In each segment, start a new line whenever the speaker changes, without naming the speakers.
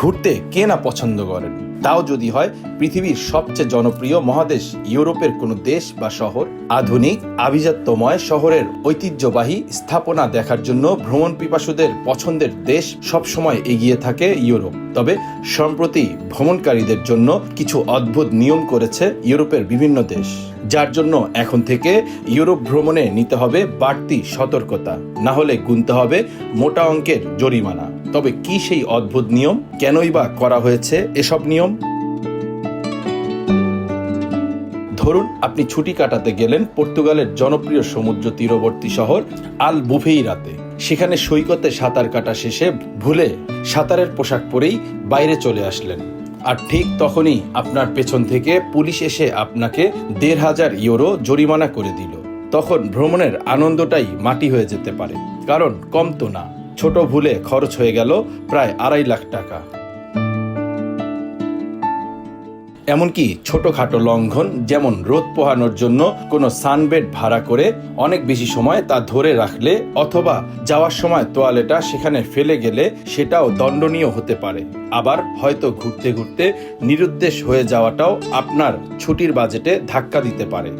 ঘুরতে কে না পছন্দ করেন? তাও যদি হয়, পৃথিবীর সবচেয়ে জনপ্রিয় মহাদেশ ইউরোপের কোনো দেশ বা শহর? আধুনিক, আভিজাত্যময় শহরের ঐতিহ্যবাহী স্থাপনা দেখার জন্য ভ্রমণ পিপাসুদের পছন্দের দেশ সবসময় এগিয়ে থাকে ইউরোপ। তবে সম্প্রতি ভ্রমণকারীদের জন্য কিছু অদ্ভুত নিয়ম করেছে ইউরোপের বিভিন্ন দেশ। যার জন্য এখন থেকে ইউরোপ ভ্রমণে নিতে হবে বাড়তি সতর্কতা। না হলে গুনতে হবে মোটা অঙ্কের জরিমানা। তবে কি সেই অদ্ভুত নিয়ম? কেনই বা করা হয়েছে এসব নিয়ম? ধরুন, আপনি ছুটি কাটাতে গেলেন পর্তুগালের জনপ্রিয় সমুদ্র তীরবর্তী শহর আল বুফেইরাতে। সেখানে সৈকতে সাঁতার কাটা শেষে ভুলে সাঁতারের পোশাক পরেই বাইরে চলে আসলেন। আর ঠিক তখনই আপনার পেছন থেকে পুলিশ এসে আপনাকে দেড় হাজার ইউরো জরিমানা করে দিল। তখন ভ্রমণের আনন্দটাই মাটি হয়ে যেতে পারে। কারণ কম তো না। ছোট ভুলে খরচ হয়ে গেল প্রায় আড়াই লাখ টাকা। এমনকি ছোটখাটো লঙ্ঘন যেমন রোদ পোহানোর জন্য কোনো সানবেড ভাড়া করে অনেক বেশি সময় তা ধরে রাখলে অথবা যাওয়ার সময় তোয়ালেটা সেখানে ফেলে গেলে সেটাও দণ্ডনীয় হতে পারে। আবার হয়তো ঘুরতে ঘুরতে নিরুদ্দেশ হয়ে যাওয়াটাও আপনার ছুটির বাজেটে ধাক্কা দিতে পারে।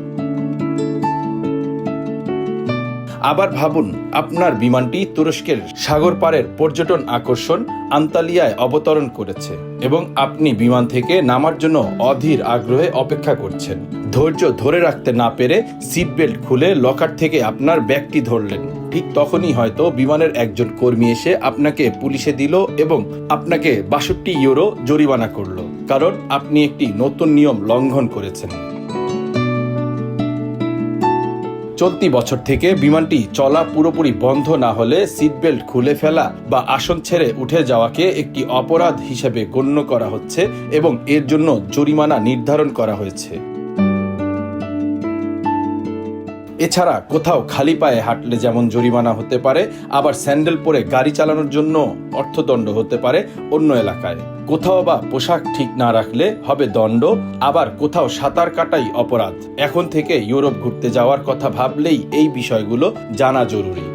আবার ভাবুন, আপনার বিমানটি তুরস্কের সাগর পাড়ের পর্যটন আকর্ষণ আন্তালিয়ায় অবতরণ করেছে এবং আপনি বিমান থেকে নামার জন্য অধীর আগ্রহে অপেক্ষা করছেন। ধৈর্য ধরে রাখতে না পেরে সিট বেল্ট খুলে লকার থেকে আপনার ব্যাগটি ধরলেন। ঠিক তখনই হয়তো বিমানের একজন কর্মী এসে আপনাকে পুলিশে দিল এবং আপনাকে বাষট্টি ইউরো জরিমানা করল। কারণ আপনি একটি নতুন নিয়ম লঙ্ঘন করেছেন। চলতি বছর থেকে বিমানটি চলা পুরোপুরি বন্ধ না হলে সিট বেল্ট খুলে ফেলা বা আসন ছেড়ে উঠে যাওয়াকে একটি অপরাধ হিসেবে গণ্য করা হচ্ছে এবং এর জন্য জরিমানা নির্ধারণ করা হয়েছে। এছাড়া কোথাও খালি পায়ে হাঁটলে যেমন জরিমানা হতে পারে, আবার স্যান্ডেল পরে গাড়ি চালানোর জন্য অর্থদণ্ড হতে পারে অন্য এলাকায়। কোথাও বা পোশাক ঠিক না রাখলে হবে দণ্ড, আবার কোথাও সাঁতার কাটাই অপরাধ। এখন থেকে ইউরোপ ঘুরতে যাওয়ার কথা ভাবলেই এই বিষয়গুলো জানা জরুরি।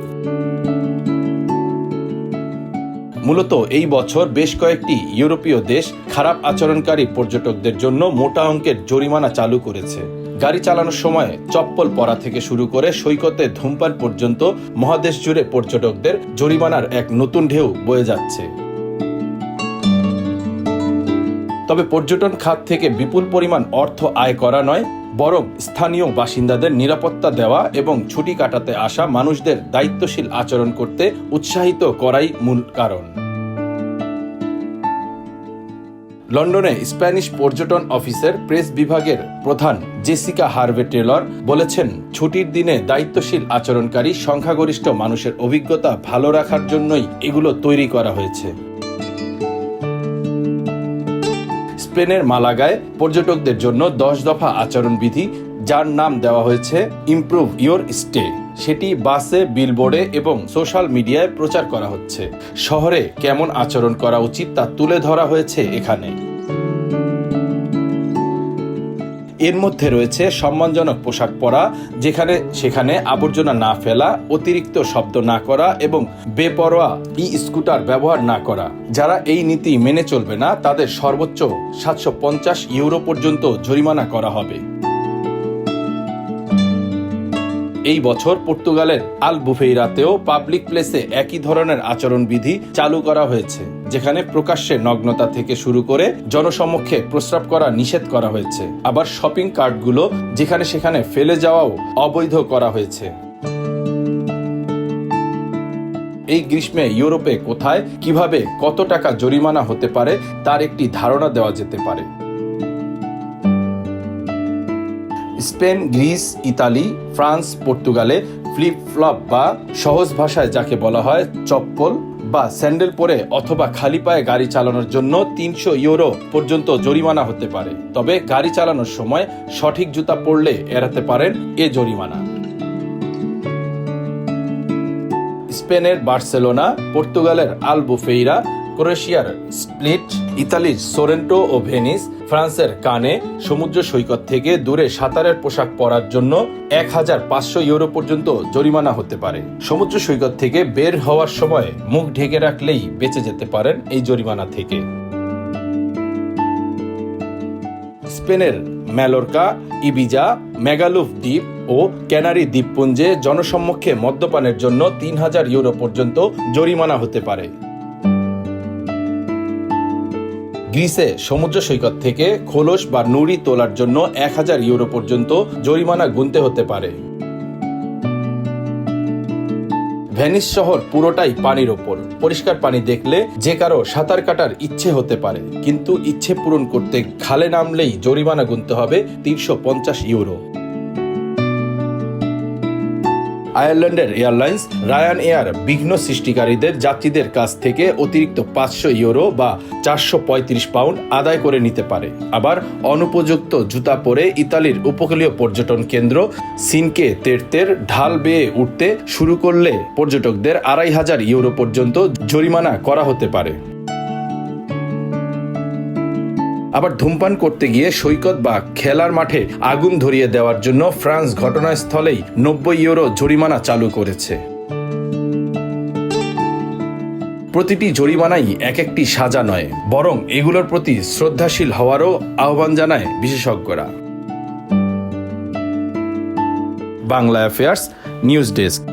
মূলত এই বছর বেশ কয়েকটি ইউরোপীয় দেশ খারাপ আচরণকারী পর্যটকদের জন্য মোটা অঙ্কের জরিমানা চালু করেছে। গাড়ি চালানোর সময় চপ্পল পরা থেকে শুরু করে সৈকতে ধূমপান পর্যন্ত মহাদেশ জুড়ে পর্যটকদের জরিমানার এক নতুন ঢেউ বয়ে যাচ্ছে। তবে পর্যটন খাত থেকে বিপুল পরিমাণ অর্থ আয় করা নয়, বরং স্থানীয় বাসিন্দাদের নিরাপত্তা দেওয়া এবং ছুটি কাটাতে আসা মানুষদের দায়িত্বশীল আচরণ করতে উৎসাহিত করাই মূল কারণ। লন্ডনে স্প্যানিশ পর্যটন অফিসের প্রেস বিভাগের প্রধান জেসিকা হার্ভে টেলর বলেছেন, ছুটির দিনে দায়িত্বশীল আচরণকারী সংখ্যাগরিষ্ঠ মানুষের অভিজ্ঞতা ভালো রাখার জন্যই এগুলো তৈরি করা হয়েছে। স্পেনের মালাগায় পর্যটকদের জন্য দশ দফা আচরণবিধি, যার নাম দেওয়া হয়েছে, ইমপ্রুভ ইওর স্টে। সেটি বাসে, বিলবোর্ডে এবং সোশ্যাল মিডিয়ায় প্রচার করা হচ্ছে। শহরে কেমন আচরণ করা উচিত তা তুলে ধরা হয়েছে এখানে। এর মধ্যে রয়েছে সম্মানজনক পোশাক পরা, যেখানে, সেখানে আবর্জনা না ফেলা, অতিরিক্ত শব্দ না করা এবং বেপরোয়া ই স্কুটার ব্যবহার না করা। যারা এই নীতি মেনে চলবে না, তাদের সর্বোচ্চ সাতশো পঞ্চাশ ইউরো পর্যন্ত জরিমানা করা হবে। এই বছর পর্তুগালের আল বুফেইরাতেও পাবলিক প্লেসে একই ধরনের আচরণবিধি চালু করা হয়েছে, যেখানে প্রকাশ্যে নগ্নতা থেকে শুরু করে জনসমক্ষে প্রস্রাব করা নিষেধ করা হয়েছে। আবার শপিং কার্টগুলো যেখানে সেখানে ফেলে যাওয়াও অবৈধ করা হয়েছে। এই গ্রীষ্মে ইউরোপে কোথায়, কীভাবে কত টাকা জরিমানা হতে পারে, তার একটি ধারণা দেওয়া যেতে পারে। স্পেন, গ্রিস, ইতালি, ফ্রান্স, পর্তুগালে ফ্লিপ ফ্লপ বা সহজ ভাষায় যাকে বলা হয় চপ্পল বা স্যান্ডেল পরে অথবা খালি পায়ে গাড়ি চালানোর জন্য তিনশো ইউরো পর্যন্ত জরিমানা হতে পারে। তবে গাড়ি চালানোর সময় সঠিক জুতা পরলে এড়াতে পারেন এ জরিমানা। স্পেনের বার্সেলোনা, পর্তুগালের আলবুফেইরা ক্রোয়েশিয়ার স্প্লিট ইতালির সোরেন্টো ও ভেনিস, ফ্রান্সের কানে সমুদ্র সৈকত থেকে দূরে সাঁতারের পোশাক পরার জন্য এক হাজার পাঁচশো ইউরো পর্যন্ত জরিমানা হতে পারে। সমুদ্র সৈকত থেকে বের হওয়ার সময় মুখ ঢেকে রাখলেই বেঁচে যেতে পারেন এই জরিমানা থেকে। স্পেনের ম্যালোরকা, ইবিজা মেগালুফ দ্বীপ ও ক্যানারি দ্বীপপুঞ্জে জনসম্মুখে মদ্যপানের জন্য তিন হাজার ইউরো পর্যন্ত জরিমানা হতে পারে। গ্রিসে সমুদ্র সৈকত থেকে খোলস বা নুড়ি তোলার জন্য এক হাজার ইউরো পর্যন্ত জরিমানা গুনতে হতে পারে। ভেনিস শহর পুরোটাই পানির ওপর। পরিষ্কার পানি দেখলে যে কারও সাঁতার কাটার ইচ্ছে হতে পারে, কিন্তু ইচ্ছে পূরণ করতে খালে নামলেই জরিমানা গুনতে হবে তিনশো পঞ্চাশ ইউরো। আয়ারল্যান্ডের এয়ারলাইন্স, রায়ান এয়ার বিঘ্ন সৃষ্টিকারীদের যাত্রীদের কাছ থেকে অতিরিক্ত পাঁচশো ইউরো বা চারশো পঁয়ত্রিশ পাউন্ড আদায় করে নিতে পারে। আবার অনুপযুক্ত জুতা পরে ইতালির উপকূলীয় পর্যটন কেন্দ্র সিনকে তেরতের ঢাল বেয়ে উঠতে শুরু করলে পর্যটকদের আড়াই হাজার ইউরো পর্যন্ত জরিমানা করা হতে পারে। আবার ধূমপান করতে গিয়ে সৈকত বা খেলার মাঠে আগুন ধরিয়ে দেওয়ার জন্য ফ্রান্স ঘটনাস্থলেই নব্বই ইউরো জরিমানা চালু করেছে। প্রতিটি জরিমানাই এক একটি সাজা নয়, বরং এগুলোর প্রতি শ্রদ্ধাশীল হওয়ারও আহ্বান জানায় বিশেষজ্ঞরা। Bangla affairs, news desk.